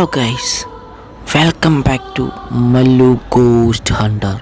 Hello guys welcome back to Mallu ghost hunter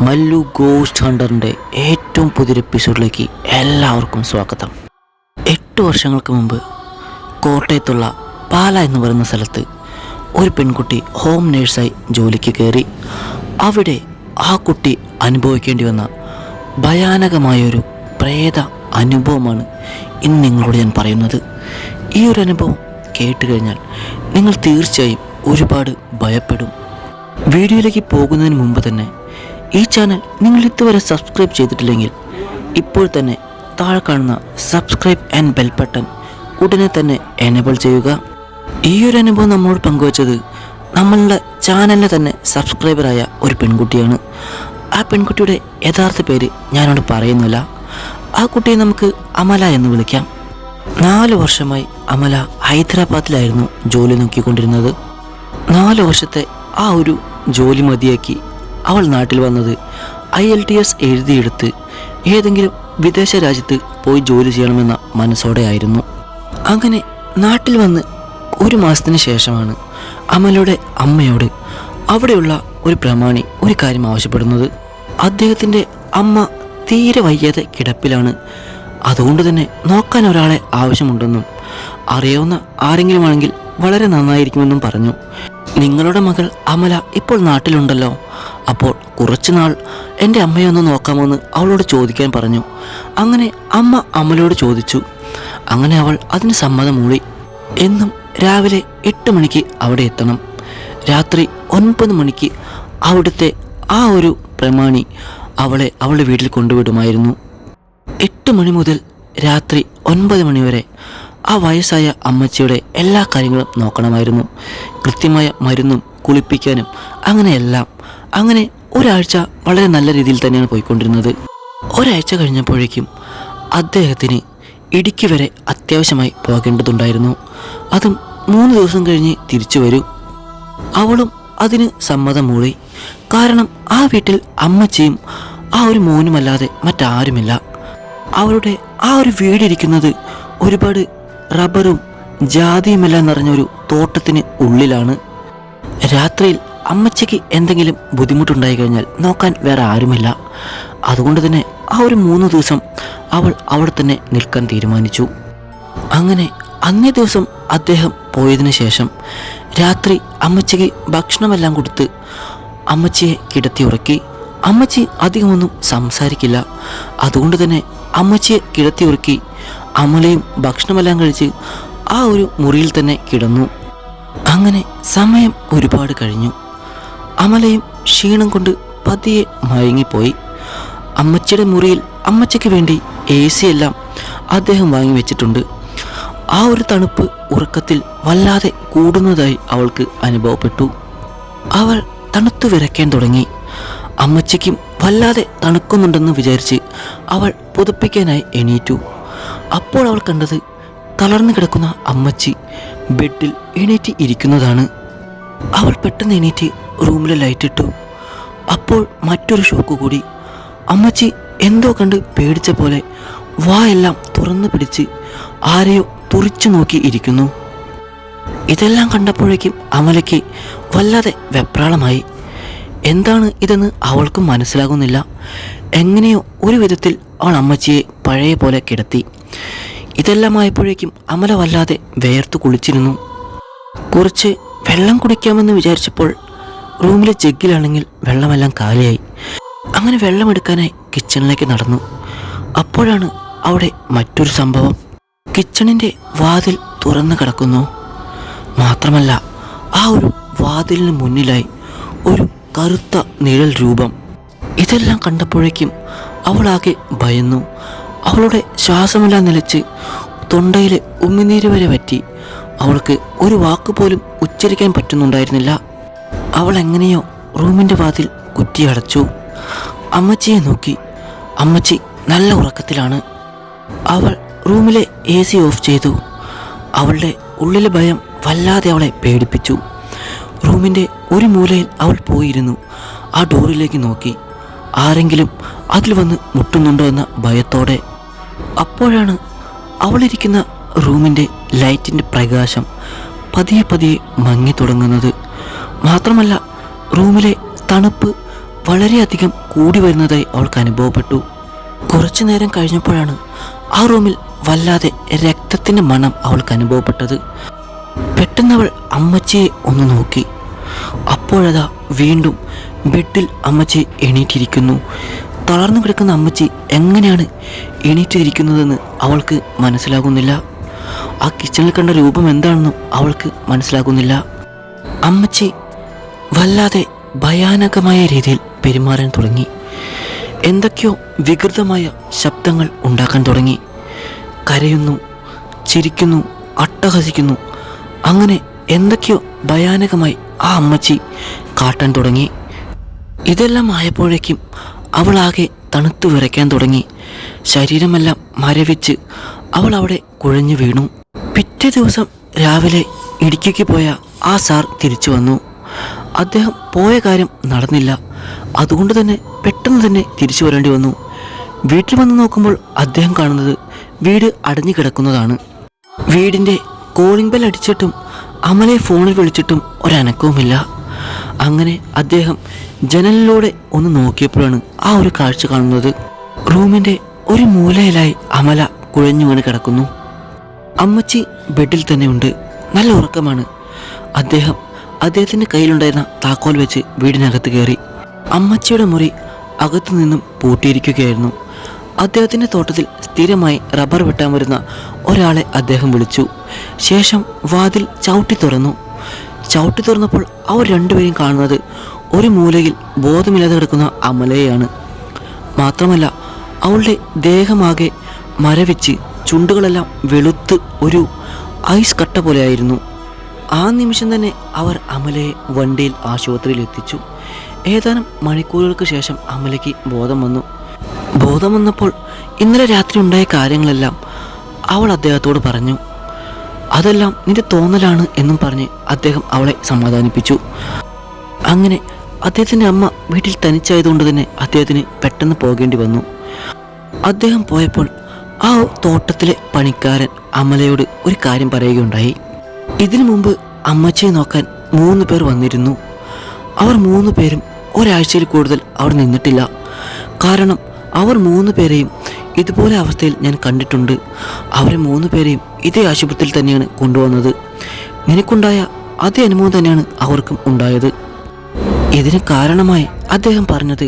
Mallu ghost ഹണ്ടറിന്റെ ഏറ്റവും പുതിയൊരു എപ്പിസോഡിലേക്ക് എല്ലാവർക്കും സ്വാഗതം. എട്ട് വർഷങ്ങൾക്ക് മുമ്പ് കോട്ടയത്തുള്ള പാല എന്ന് പറയുന്ന സ്ഥലത്ത് ഒരു പെൺകുട്ടി ഹോം നേഴ്സായി ജോലിക്ക് കയറി. അവിടെ ആ കുട്ടി അനുഭവിക്കേണ്ടി വന്ന ഭയാനകമായൊരു പ്രേത അനുഭവമാണ് ഇന്ന് നിങ്ങളോട് ഞാൻ പറയുന്നത്. ഈ ഒരു അനുഭവം കേട്ട് കഴിഞ്ഞാൽ നിങ്ങൾ തീർച്ചയായും ഒരുപാട് ഭയപ്പെടും. വീഡിയോയിലേക്ക് പോകുന്നതിന് മുമ്പ് തന്നെ ഈ ചാനൽ നിങ്ങൾ ഇതുവരെ സബ്സ്ക്രൈബ് ചെയ്തിട്ടില്ലെങ്കിൽ ഇപ്പോൾ തന്നെ താഴെ കാണുന്ന സബ്സ്ക്രൈബ് ആൻഡ് ബെൽ ബട്ടൺ ഉടനെ തന്നെ എനേബിൾ ചെയ്യുക. ഈ ഒരു അനുഭവം നമ്മോട് പങ്കുവച്ചത് നമ്മളുടെ ചാനലിലെ തന്നെ സബ്സ്ക്രൈബറായ ഒരു പെൺകുട്ടിയാണ്. ആ പെൺകുട്ടിയുടെ യഥാർത്ഥ പേര് ഞാനോട് പറയുന്നില്ല. ആ കുട്ടിയെ നമുക്ക് അമല എന്ന് വിളിക്കാം. നാല് വർഷമായി അമല ഹൈദരാബാദിലായിരുന്നു ജോലി നോക്കിക്കൊണ്ടിരുന്നത്. നാല് വർഷത്തെ ആ ഒരു ജോലി മതിയാക്കി അവൾ നാട്ടിൽ വന്നത് ഐ എൽ ടി എസ് എഴുതിയെടുത്ത് ഏതെങ്കിലും വിദേശ രാജ്യത്ത് പോയി ജോലി ചെയ്യണമെന്ന മനസ്സോടെയായിരുന്നു. അങ്ങനെ നാട്ടിൽ വന്ന് ഒരു മാസത്തിന് ശേഷമാണ് അമലയുടെ അമ്മയോട് അവിടെയുള്ള ഒരു പ്രമാണി ഒരു കാര്യം ആവശ്യപ്പെടുന്നത്. അദ്ദേഹത്തിന്റെ അമ്മ തീരെ വയ്യാതെ കിടപ്പിലാണ് അതുകൊണ്ട് തന്നെ നോക്കാൻ ഒരാളെ ആവശ്യമുണ്ടെന്നും അറിയാവുന്ന ആരെങ്കിലും ആണെങ്കിൽ വളരെ നന്നായിരിക്കുമെന്നും പറഞ്ഞു. നിങ്ങളുടെ മകൾ അമല ഇപ്പോൾ നാട്ടിലുണ്ടല്ലോ. അപ്പോൾ കുറച്ചു നാൾ എന്റെ അമ്മയെ ഒന്ന് നോക്കാമെന്ന് അവളോട് ചോദിക്കാൻ പറഞ്ഞു. അങ്ങനെ അമ്മ അമലോട് ചോദിച്ചു. അങ്ങനെ അവൾ അതിന് സമ്മതം മൂളി എന്നും രാവിലെ എട്ട് മണിക്ക് അവിടെ എത്തണം. രാത്രി ഒൻപത് മണിക്ക് അവിടുത്തെ ആ ഒരു പ്രമാണി അവളെ അവളുടെ വീട്ടിൽ കൊണ്ടുവിടുമായിരുന്നു. എട്ട് മണി മുതൽ രാത്രി ഒൻപത് മണിവരെ ആ വയസ്സായ അമ്മച്ചിയുടെ എല്ലാ കാര്യങ്ങളും നോക്കണമായിരുന്നു. കൃത്യമായ മരുന്നും കുളിപ്പിക്കാനും അങ്ങനെയെല്ലാം അങ്ങനെ ഒരാഴ്ച വളരെ നല്ല രീതിയിൽ തന്നെയാണ് പോയിക്കൊണ്ടിരുന്നത്. ഒരാഴ്ച കഴിഞ്ഞപ്പോഴേക്കും അദ്ദേഹത്തിന് ഇടുക്കി വരെ അത്യാവശ്യമായി പോകേണ്ടതുണ്ടായിരുന്നു. അതും മൂന്ന് ദിവസം കഴിഞ്ഞ് തിരിച്ചു വരൂ. അവളും അതിന് സമ്മതം മൂളി കാരണം ആ വീട്ടിൽ അമ്മച്ചിയും ആ ഒരു മോനുമല്ലാതെ മറ്റാരുമില്ല. അവരുടെ ആ ഒരു വീടിരിക്കുന്നത് ഒരുപാട് റബ്ബറും ജാതിയുമെല്ലാം നിറഞ്ഞൊരു തോട്ടത്തിന് ഉള്ളിലാണ്. രാത്രിയിൽ അമ്മച്ചയ്ക്ക് എന്തെങ്കിലും ബുദ്ധിമുട്ടുണ്ടായി കഴിഞ്ഞാൽ നോക്കാൻ വേറെ ആരുമില്ല. അതുകൊണ്ട് തന്നെ ആ ഒരു മൂന്ന് ദിവസം അവൾ അവിടെ തന്നെ നിൽക്കാൻ തീരുമാനിച്ചു. അങ്ങനെ അന്നേ ദിവസം അദ്ദേഹം പോയതിനു ശേഷം രാത്രി അമ്മച്ചയ്ക്ക് ഭക്ഷണമെല്ലാം കൊടുത്ത് അമ്മച്ചിയെ കിടത്തി ഉറക്കി. അമ്മച്ചി അധികമൊന്നും സംസാരിക്കില്ല. അതുകൊണ്ട് തന്നെ അമ്മച്ചിയെ കിടത്തി ഉറക്കി അമലയും ഭക്ഷണമെല്ലാം കഴിച്ച് ആ ഒരു മുറിയിൽ തന്നെ കിടന്നു. അങ്ങനെ സമയം ഒരുപാട് കഴിഞ്ഞു. അമലയും ക്ഷീണം കൊണ്ട് പതിയെ മയങ്ങിപ്പോയി. അമ്മച്ചിയുടെ മുറിയിൽ അമ്മച്ചയ്ക്ക് വേണ്ടി എ സി എല്ലാം അദ്ദേഹം വാങ്ങി വെച്ചിട്ടുണ്ട്. ആ ഒരു തണുപ്പ് ഉറക്കത്തിൽ വല്ലാതെ കൂടുന്നതായി അവൾക്ക് അനുഭവപ്പെട്ടു. അവൾ തണുത്തു വിറയ്ക്കാൻ തുടങ്ങി. അമ്മച്ചിക്കും വല്ലാതെ തണുക്കുന്നുണ്ടെന്ന് വിചാരിച്ച് അവൾ പുതപ്പിക്കാനായി എണീറ്റു. അപ്പോൾ അവൾ കണ്ടത് തളർന്നു കിടക്കുന്ന അമ്മച്ചി ബെഡിൽ എണീറ്റ് ഇരിക്കുന്നതാണ്. അവൾ പെട്ടെന്ന് എണീറ്റ് റൂമിലെ ലൈറ്റ് ഇട്ടു. അപ്പോൾ മറ്റൊരു ഷോക്ക് കൂടി. അമ്മച്ചി എന്തോ കണ്ട് പേടിച്ച പോലെ വായെല്ലാം തുറന്നു പിടിച്ച് ആരെയോ തുറിച്ചു നോക്കി ഇരിക്കുന്നു. ഇതെല്ലാം കണ്ടപ്പോഴേക്കും അമലയ്ക്ക് വല്ലാതെ വെപ്രാളമായി. എന്താണ് ഇതെന്ന് അവൾക്കും മനസ്സിലാകുന്നില്ല. എങ്ങനെയോ ഒരു വിധത്തിൽ അവൾ അമ്മച്ചിയെ പഴയ പോലെ കിടത്തി. ഇതെല്ലാം ആയപ്പോഴേക്കും അമല വല്ലാതെ വേർത്തു കുളിച്ചിരുന്നു. കുറച്ച് വെള്ളം കുടിക്കാമെന്ന് വിചാരിച്ചപ്പോൾ റൂമിലെ ജഗ്ഗിലാണെങ്കിൽ വെള്ളമെല്ലാം കാലിയായി. അങ്ങനെ വെള്ളമെടുക്കാനായി കിച്ചണിലേക്ക് നടന്നു. അപ്പോഴാണ് അവിടെ മറ്റൊരു സംഭവം. കിച്ചണിന്റെ വാതിൽ തുറന്നു കിടക്കുന്നു. മാത്രമല്ല ആ ഒരു വാതിലിന് മുന്നിലായി ഒരു കറുത്ത നിഴൽ രൂപം. ഇതെല്ലാം കണ്ടപ്പോഴേക്കും അവളാകെ ഭയന്നു. അവളുടെ ശ്വാസമെല്ലാം നിലച്ച് തൊണ്ടയിലെ ഉമ്മിനീര് വരെ പറ്റി അവൾക്ക് ഒരു വാക്ക് പോലും ഉച്ചരിക്കാൻ പറ്റുന്നുണ്ടായിരുന്നില്ല. അവൾ എങ്ങനെയോ റൂമിന്റെ വാതിൽ കുറ്റിയടച്ചു അമ്മച്ചിയെ നോക്കി. അമ്മച്ചി നല്ല ഉറക്കത്തിലാണ്. അവൾ റൂമിലെ എ സി ഓഫ് ചെയ്തു. അവളുടെ ഉള്ളിലെ ഭയം വല്ലാതെ അവളെ പേടിപ്പിച്ചു. റൂമിന്റെ ഒരു മൂലയിൽ അവൾ പോയിരുന്നു. ആ ഡോറിലേക്ക് നോക്കി. ആരെങ്കിലും അതിൽ വന്ന് മുട്ടുന്നുണ്ടോ എന്ന ഭയത്തോടെ. അപ്പോഴാണ് അവളിരിക്കുന്ന റൂമിന്റെ ലൈറ്റിന്റെ പ്രകാശം പതിയെ പതിയെ മങ്ങി തുടങ്ങുന്നത്. മാത്രമല്ല റൂമിലെ തണുപ്പ് വളരെയധികം കൂടി വരുന്നതായി അവൾക്ക് അനുഭവപ്പെട്ടു. കുറച്ചു നേരം കഴിഞ്ഞപ്പോഴാണ് ആ റൂമിൽ വല്ലാതെ രക്തത്തിന്റെ മണം അവൾക്ക് അനുഭവപ്പെട്ടത്. പെട്ടെന്ന് അവൾ അമ്മച്ചിയെ ഒന്ന് നോക്കി. അപ്പോഴതാ വീണ്ടും ബെഡിൽ അമ്മച്ചി എണീറ്റിരിക്കുന്നു. തളർന്നു കിടക്കുന്ന അമ്മച്ചി എങ്ങനെയാണ് എണീറ്റിരിക്കുന്നതെന്ന് അവൾക്ക് മനസ്സിലാകുന്നില്ല. ആ കിച്ചണിൽ കണ്ട രൂപം എന്താണെന്നും അവൾക്ക് മനസ്സിലാകുന്നില്ല. അമ്മച്ചി വല്ലാതെ ഭയാനകമായ രീതിയിൽ പെരുമാറാൻ തുടങ്ങി. എന്തൊക്കെയോ വികൃതമായ ശബ്ദങ്ങൾ ഉണ്ടാക്കാൻ തുടങ്ങി. കരയുന്നു ചിരിക്കുന്നു അട്ടഹസിക്കുന്നു. അങ്ങനെ എന്തൊക്കെയോ ഭയാനകമായി ആ അമ്മച്ചി കാട്ടാൻ തുടങ്ങി. ഇതെല്ലാം ആയപ്പോഴേക്കും അവളാകെ തണുത്തു വിറയ്ക്കാൻ തുടങ്ങി. ശരീരമെല്ലാം മരവിച്ച് അവൾ അവിടെ കുഴഞ്ഞു വീണു. പിറ്റേ ദിവസം രാവിലെ ഇടുക്കിക്ക് പോയ ആ സാർ തിരിച്ചു വന്നു. അദ്ദേഹം പോയ കാര്യം നടന്നില്ല. അതുകൊണ്ട് തന്നെ പെട്ടെന്ന് തന്നെ തിരിച്ചു വരേണ്ടി വന്നു. വീട്ടിൽ വന്ന് നോക്കുമ്പോൾ അദ്ദേഹം കാണുന്നത് വീട് അടഞ്ഞു കിടക്കുന്നതാണ്. വീടിന്റെ കോളിംഗ് ബെൽ അടിച്ചിട്ടും അമലെ ഫോണിൽ വിളിച്ചിട്ടും ഒരനക്കവുമില്ല. അങ്ങനെ അദ്ദേഹം ജനലിലൂടെ ഒന്ന് നോക്കിയപ്പോഴാണ് ആ ഒരു കാഴ്ച കാണുന്നത്. റൂമിന്റെ ഒരു മൂലയിലായി അമല കുഴഞ്ഞു വീണ് കിടക്കുന്നു. അമ്മച്ചി ബെഡിൽ തന്നെയുണ്ട് നല്ല ഉറക്കമാണ്. അദ്ദേഹം അദ്ദേഹത്തിന്റെ കയ്യിലുണ്ടായിരുന്ന താക്കോൽ വെച്ച് വീടിനകത്ത് കയറി. അമ്മച്ചിയുടെ മുറി അകത്തു നിന്നും പൂട്ടിയിരിക്കുകയായിരുന്നു. അദ്ദേഹത്തിന്റെ തോട്ടത്തിൽ സ്ഥിരമായി റബ്ബർ വെട്ടാൻ വരുന്ന ഒരാളെ അദ്ദേഹം വിളിച്ചു. ശേഷം വാതിൽ ചവിട്ടി തുറന്നു. ചവിട്ടി തുറന്നപ്പോൾ അവർ രണ്ടുപേരും കാണുന്നത് ഒരു മൂലയിൽ ബോധമില്ലാതെ കിടക്കുന്ന അമലയെയാണ്. മാത്രമല്ല അവളുടെ ദേഹമാകെ മരവിച്ച് ചുണ്ടുകളെല്ലാം വെളുത്ത് ഒരു ഐസ് കട്ട പോലെയായിരുന്നു. ആ നിമിഷം തന്നെ അവർ അമലയെ വണ്ടിയിൽ ആശുപത്രിയിൽ എത്തിച്ചു. ഏതാനും മണിക്കൂറുകൾക്ക് ശേഷം അമലയ്ക്ക് ബോധം വന്നു. ബോധം വന്നപ്പോൾ ഇന്നലെ രാത്രി ഉണ്ടായ കാര്യങ്ങളെല്ലാം അവൾ അദ്ദേഹത്തോട് പറഞ്ഞു. അതെല്ലാം നിന്റെ തോന്നലാണ് എന്നും പറഞ്ഞ് അദ്ദേഹം അവളെ സമാധാനിപ്പിച്ചു. അങ്ങനെ അദ്ദേഹത്തിന്റെ അമ്മ വീട്ടിൽ തനിച്ചായതുകൊണ്ട് തന്നെ അദ്ദേഹത്തിന് പെട്ടെന്ന് പോകേണ്ടി വന്നു. അദ്ദേഹം പോയപ്പോൾ ആ തോട്ടത്തിലെ പണിക്കാരൻ അമലയോട് ഒരു കാര്യം പറയുകയുണ്ടായി. ഇതിനു മുമ്പ് അമ്മച്ചയെ നോക്കാൻ മൂന്ന് പേർ വന്നിരുന്നു. അവർ മൂന്ന് പേരും ഒരാഴ്ചയിൽ കൂടുതൽ അവിടെ നിന്നിട്ടില്ല. കാരണം അവർ മൂന്ന് പേരെയും ഇതുപോലെ അവസ്ഥയിൽ ഞാൻ കണ്ടിട്ടുണ്ട്. അവരെ മൂന്ന് പേരെയും ഇതേ ആശുപത്രിയിൽ തന്നെയാണ് കൊണ്ടുവന്നത്. നിനക്കുണ്ടായ അതേ അനുഭവം തന്നെയാണ് അവർക്കും ഉണ്ടായത്. ഇതിന് കാരണമായി അദ്ദേഹം പറഞ്ഞത്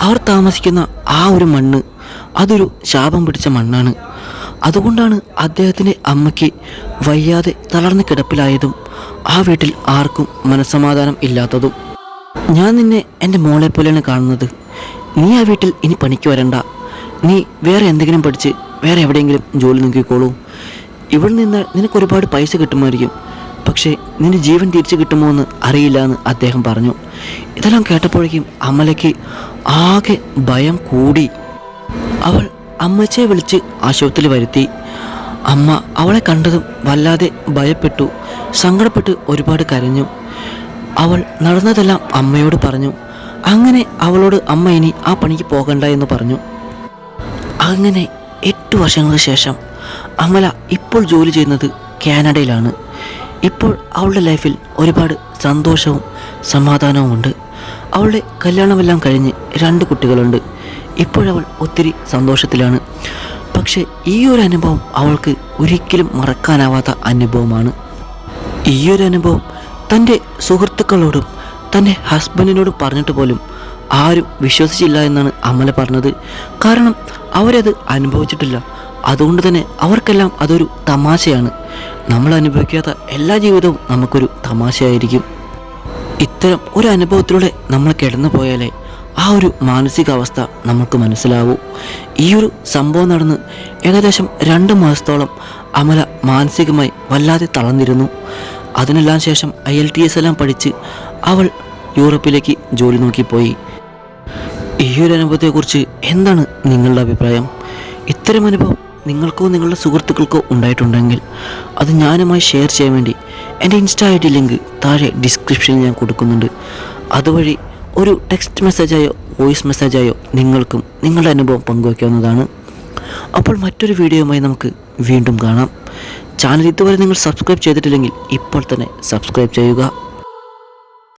അവർ താമസിക്കുന്ന ആ ഒരു മണ്ണ് അതൊരു ശാപം പിടിച്ച മണ്ണാണ്. അതുകൊണ്ടാണ് അദ്ദേഹത്തിന്റെ അമ്മയ്ക്ക് വയ്യാതെ തളർന്ന് കിടപ്പിലായതും ആ വീട്ടിൽ ആർക്കും മനസ്സമാധാനം ഇല്ലാത്തതും. ഞാൻ നിന്നെ എന്റെ മോളെ പോലെയാണ് കാണുന്നത്. നീ ആ വീട്ടിൽ ഇനി പണിക്ക് വരണ്ട. നീ വേറെ എന്തെങ്കിലും പഠിച്ച് വേറെ എവിടെയെങ്കിലും ജോലി നോക്കിക്കോളൂ. ഇവിടെ നിന്ന് നിനക്ക് ഒരുപാട് പൈസ കിട്ടുമായിരിക്കും. പക്ഷേ നിന്റെ ജീവൻ തിരിച്ചു കിട്ടുമോ എന്ന് അറിയില്ല എന്ന് അദ്ദേഹം പറഞ്ഞു. ഇതെല്ലാം കേട്ടപ്പോഴേക്കും അമലയ്ക്ക് ആകെ ഭയം കൂടി. അവൾ അമ്മച്ചയെ വിളിച്ച് ആശുപത്രിയിൽ വരുത്തി. അമ്മ അവളെ കണ്ടതും വല്ലാതെ ഭയപ്പെട്ടു. സങ്കടപ്പെട്ട് ഒരുപാട് കരഞ്ഞു. അവൾ നടന്നതെല്ലാം അമ്മയോട് പറഞ്ഞു. അങ്ങനെ അവളോട് അമ്മ ഇനി ആ പണിക്ക് പോകണ്ട എന്ന് പറഞ്ഞു. അങ്ങനെ എട്ട് വർഷങ്ങൾക്ക് ശേഷം അമല ഇപ്പോൾ ജോലി ചെയ്യുന്നത് കാനഡയിലാണ്. ഇപ്പോൾ അവളുടെ ലൈഫിൽ ഒരുപാട് സന്തോഷവും സമാധാനവുമുണ്ട്. അവളുടെ കല്യാണമെല്ലാം കഴിഞ്ഞ് രണ്ട് കുട്ടികളുണ്ട്. ഇപ്പോഴവൾ ഒത്തിരി സന്തോഷത്തിലാണ്. പക്ഷേ ഈ ഒരു അനുഭവം അവൾക്ക് ഒരിക്കലും മറക്കാനാവാത്ത അനുഭവമാണ്. ഈ ഒരു അനുഭവം തന്റെ സുഹൃത്തുക്കളോടും തന്റെ ഹസ്ബൻഡിനോട് പറഞ്ഞിട്ട് പോലും ആരും വിശ്വസിച്ചില്ല എന്നാണ് അമല പറഞ്ഞത്. കാരണം അവരത് അനുഭവിച്ചിട്ടില്ല. അതുകൊണ്ട് തന്നെ അവർക്കെല്ലാം അതൊരു തമാശയാണ്. നമ്മൾ അനുഭവിക്കാത്ത എല്ലാ ജീവിതവും നമുക്കൊരു തമാശയായിരിക്കും. ഇത്തരം ഒരു അനുഭവത്തിലൂടെ നമ്മൾ കിടന്നു പോയാലേ ആ ഒരു മാനസികാവസ്ഥ നമുക്ക് മനസ്സിലാവൂ. ഈ ഒരു സംഭവം നടന്ന് ഏകദേശം രണ്ട് മാസത്തോളം അമല മാനസികമായി വല്ലാതെ തളർന്നിരുന്നു. അതിനെല്ലാം ശേഷം ഐ എൽ ടി എസ് എല്ലാം പഠിച്ച് അവൾ യൂറോപ്പിലേക്ക് ജോലി നോക്കിപ്പോയി ഈ ഒരു അനുഭവത്തെക്കുറിച്ച് എന്താണ് നിങ്ങളുടെ അഭിപ്രായം? ഇത്തരം അനുഭവം നിങ്ങൾക്കോ നിങ്ങളുടെ സുഹൃത്തുക്കൾക്കോ ഉണ്ടായിട്ടുണ്ടെങ്കിൽ അത് ഞാനുമായി ഷെയർ ചെയ്യാൻ വേണ്ടി എന്റെ ഇൻസ്റ്റാ ഐ ഡി ലിങ്ക് താഴെ ഡിസ്ക്രിപ്ഷനിൽ ഞാൻ കൊടുക്കുന്നുണ്ട്. അതുവഴി ഒരു ടെക്സ്റ്റ് മെസ്സേജായോ വോയിസ് മെസ്സേജായോ നിങ്ങൾക്കും നിങ്ങളുടെ അനുഭവം പങ്കുവയ്ക്കാവുന്നതാണ് അപ്പോൾ മറ്റൊരു വീഡിയോയുമായി നമുക്ക് വീണ്ടും കാണാം. ചാനൽ ഇതുവരെ നിങ്ങൾ സബ്സ്ക്രൈബ് ചെയ്തിട്ടില്ലെങ്കിൽ ഇപ്പോൾ തന്നെ സബ്സ്ക്രൈബ് ചെയ്യുക.